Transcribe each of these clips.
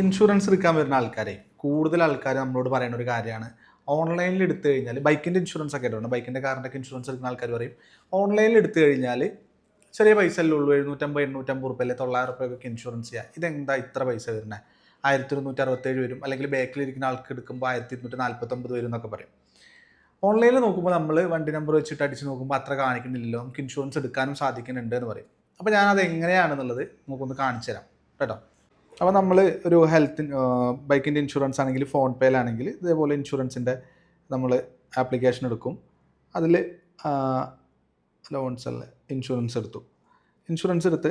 Insurance എടുക്കാൻ വരുന്ന ആൾക്കാരെ കൂടുതൽ ആൾക്കാർ നമ്മളോട് പറയുന്ന ഒരു കാര്യമാണ്. ഓൺലൈനിൽ എടുത്തു കഴിഞ്ഞാൽ ബൈക്കിന്റെ ഇൻഷുറൻസ് ഒക്കെ ആയിട്ടുണ്ട് ബൈക്കിന്റെ കാറിന്റെ ഒക്കെ ഇൻഷുറൻസ് എടുക്കുന്ന ആൾക്കാർ പറയും ഓൺലൈനിൽ എടുത്തു കഴിഞ്ഞാൽ ചെറിയ പൈസ അല്ലേ ഉള്ളൂ? എഴുന്നൂറ്റമ്പത് എണ്ണൂറ്റമ്പത് റുപ്യ അല്ലെ? തൊള്ളായിരം റുപ്യൊക്കെ ഇൻഷുറൻസ് ചെയ്യുക ഇതെന്താ ഇത്ര പൈസ വരുന്നത് ആയിരത്തി ഇരുന്നൂറ്റി അറുപത്തേഴ് വരും. അല്ലെങ്കിൽ ബാക്കിലിരിക്കുന്ന ആൾക്ക് എടുക്കുമ്പോൾ ആയിരത്തി ഇരുന്നൂറ്റി നാൽപ്പത്തൊമ്പത് വരും എന്നൊക്കെ പറയും. ഓൺലൈനിൽ നോക്കുമ്പോൾ നമ്മൾ വണ്ടി നമ്പർ വെച്ചിട്ട് അടിച്ച് നോക്കുമ്പോൾ അത്ര കാണിക്കുന്നില്ലല്ലോ. നമുക്ക് ഇൻഷുറൻസ് എടുക്കാനും സാധിക്കുന്നുണ്ട് എന്ന് പറയും. അപ്പോൾ ഞാനത് എങ്ങനെയാണെന്നുള്ളത് നമുക്കൊന്ന് കാണിച്ചു തരാം കേട്ടോ? അപ്പോൾ നമ്മൾ ഒരു ഹെൽത്ത് ബൈക്കിന്റെ ഇൻഷുറൻസ് ആണെങ്കിൽ ഫോൺ പേയിലാണെങ്കിൽ ഇതേപോലെ ഇൻഷുറൻസിന്റെ നമ്മൾ ആപ്ലിക്കേഷൻ എടുക്കും. അതിൽ ലോൺസ് അല്ല ഇൻഷുറൻസ് എടുത്തു. ഇൻഷുറൻസ് എടുത്ത്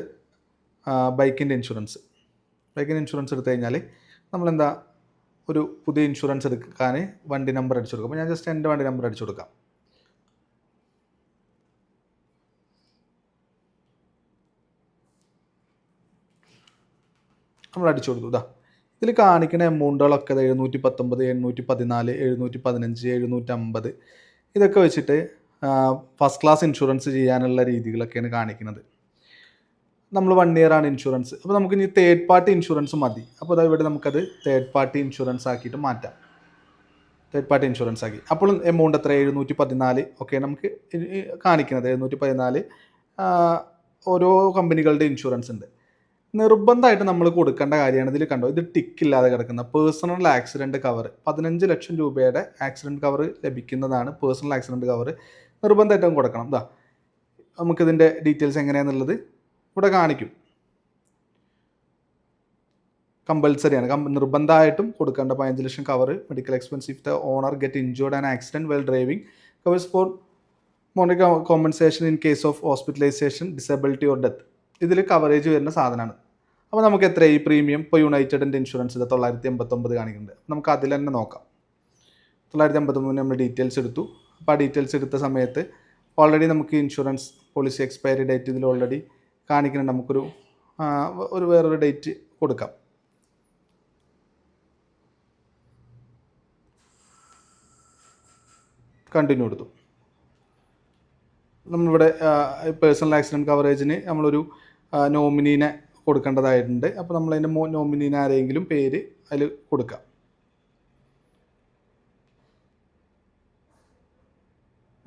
ബൈക്കിന്റെ ഇൻഷുറൻസ് ബൈക്കിന്റെ ഇൻഷുറൻസ് എടുത്തു കഴിഞ്ഞാൽ നമ്മളെന്താ ഒരു പുതിയ ഇൻഷുറൻസ് എടുക്കാൻ വണ്ടി നമ്പർ അടിച്ചു കൊടുക്കും. അപ്പോൾ ഞാൻ ജസ്റ്റ് എന്റെ വണ്ടി നമ്പർ അടിച്ചു കൊടുക്കാം. നമ്മൾ അടിച്ചു കൊടുത്തു. ഇതാ ഇതിൽ കാണിക്കുന്ന എമൗണ്ടുകളൊക്കെ എഴുന്നൂറ്റി പത്തൊമ്പത് എഴുന്നൂറ്റി പതിനാല് എഴുന്നൂറ്റി പതിനഞ്ച് എഴുന്നൂറ്റമ്പത്. ഇതൊക്കെ വെച്ചിട്ട് ഫസ്റ്റ് ക്ലാസ് ഇൻഷുറൻസ് ചെയ്യാനുള്ള രീതികളൊക്കെയാണ് കാണിക്കുന്നത്. നമ്മൾ വൺ ഇയർ ആണ് ഇൻഷുറൻസ് അപ്പോൾ നമുക്ക് ഇനി തേർഡ് പാർട്ടി ഇൻഷുറൻസ് മതി. അപ്പോൾ അതായത് ഇവിടെ നമുക്കത് തേർഡ് പാർട്ടി ഇൻഷുറൻസ് ആക്കിയിട്ട് മാറ്റാം. തേർഡ് പാർട്ടി ഇൻഷുറൻസ് ആക്കി. അപ്പോൾ എമൗണ്ട് എത്ര എഴുന്നൂറ്റി പതിനാല് ഒക്കെ നമുക്ക് കാണിക്കുന്നത്. എഴുന്നൂറ്റി പതിനാല് ഓരോ കമ്പനികളുടെ ഇൻഷുറൻസ് ഉണ്ട്. നിർബന്ധമായിട്ട് നമ്മൾ കൊടുക്കേണ്ട കാര്യമാണ്. ഇതിൽ കണ്ടോ? ഇത് ടിക്ക് ഇല്ലാതെ കിടക്കുന്ന പേഴ്സണൽ ആക്സിഡന്റ് കവർ പതിനഞ്ച് ലക്ഷം രൂപയുടെ ആക്സിഡന്റ് കവർ ലഭിക്കുന്നതാണ് പേഴ്സണൽ ആക്സിഡന്റ് കവർ നിർബന്ധമായിട്ടും കൊടുക്കണം. ഇതാ നമുക്കിതിന്റെ ഡീറ്റെയിൽസ് എങ്ങനെയാണെന്നുള്ളത് ഇവിടെ കാണിക്കും. കമ്പൽസറിയാണ്. കം നിർബന്ധമായിട്ടും കൊടുക്കേണ്ട പതിനഞ്ച് lakh cover medical expense if the owner get injured and accident well driving covers for money compensation in case of hospitalisation disability or death ഇതിൽ കവറേജ് വരുന്ന സാധനമാണ്. അപ്പോൾ നമുക്ക് എത്ര ഈ പ്രീമിയം ഇപ്പോൾ യുണൈറ്റഡിന്റെ ഇൻഷുറൻസ് ഇത് തൊള്ളായിരത്തി എൺപത്തൊമ്പത് കാണിക്കുന്നുണ്ട്. നമുക്ക് അതിൽ തന്നെ നോക്കാം. തൊള്ളായിരത്തി എൺപത്തൊമ്പത് നമ്മൾ ഡീറ്റെയിൽസ് എടുത്തു. അപ്പോൾ ആ ഡീറ്റെയിൽസ് എടുത്ത സമയത്ത് ഓൾറെഡി നമുക്ക് ഇൻഷുറൻസ് പോളിസി എക്സ്പയറി ഡേറ്റ് ഇതിൽ ഓൾറെഡി കാണിക്കുന്നുണ്ട്. നമുക്കൊരു ഒരു വേറൊരു ഡേറ്റ് കൊടുക്കാം. കണ്ടിന്യൂ എടുത്തു. നമ്മളിവിടെ പേഴ്സണൽ ആക്സിഡന്റ് കവറേജിന് നമ്മളൊരു നോമിനീനെ കൊടുക്കേണ്ടതായിട്ടുണ്ട്. അപ്പോൾ നമ്മളതിന്റെ മോ നോമിനീനെ ആരെങ്കിലും പേര് അതിൽ കൊടുക്കാം.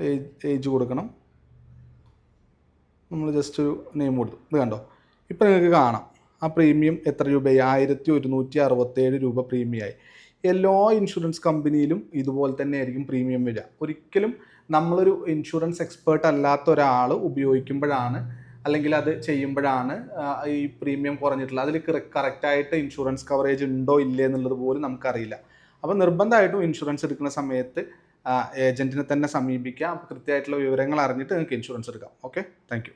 ഏജ് ഏജ് കൊടുക്കണം. നമ്മൾ ജസ്റ്റ് ഒരു നെയിം കൊടുത്തു. ഇത് കണ്ടോ? ഇപ്പം നിങ്ങൾക്ക് കാണാം. ആ പ്രീമിയം എത്ര രൂപയായി? ആയിരത്തി ഒരുന്നൂറ്റി അറുപത്തേഴ് രൂപ പ്രീമിയമായി എല്ലാ ഇൻഷുറൻസ് കമ്പനിയിലും ഇതുപോലെ തന്നെ ആയിരിക്കും പ്രീമിയം വരിക. ഒരിക്കലും നമ്മളൊരു ഇൻഷുറൻസ് എക്സ്പേർട്ട് അല്ലാത്ത ഒരാൾ ഉപയോഗിക്കുമ്പോഴാണ് അല്ലെങ്കിൽ അത് ചെയ്യുമ്പോഴാണ് ഈ പ്രീമിയം കുറഞ്ഞിട്ടുള്ളത്. അതിൽ കറക്റ്റായിട്ട് ഇൻഷുറൻസ് കവറേജ് ഉണ്ടോ ഇല്ലേ എന്നുള്ളത് പോലും നമുക്കറിയില്ല. അപ്പോൾ നിർബന്ധമായിട്ടും ഇൻഷുറൻസ് എടുക്കുന്ന സമയത്ത് ഏജന്റിനെ തന്നെ സമീപിക്കാം. കൃത്യമായിട്ടുള്ള വിവരങ്ങൾ അറിഞ്ഞിട്ട് നിങ്ങൾക്ക് ഇൻഷുറൻസ് എടുക്കാം. ഓക്കെ? താങ്ക്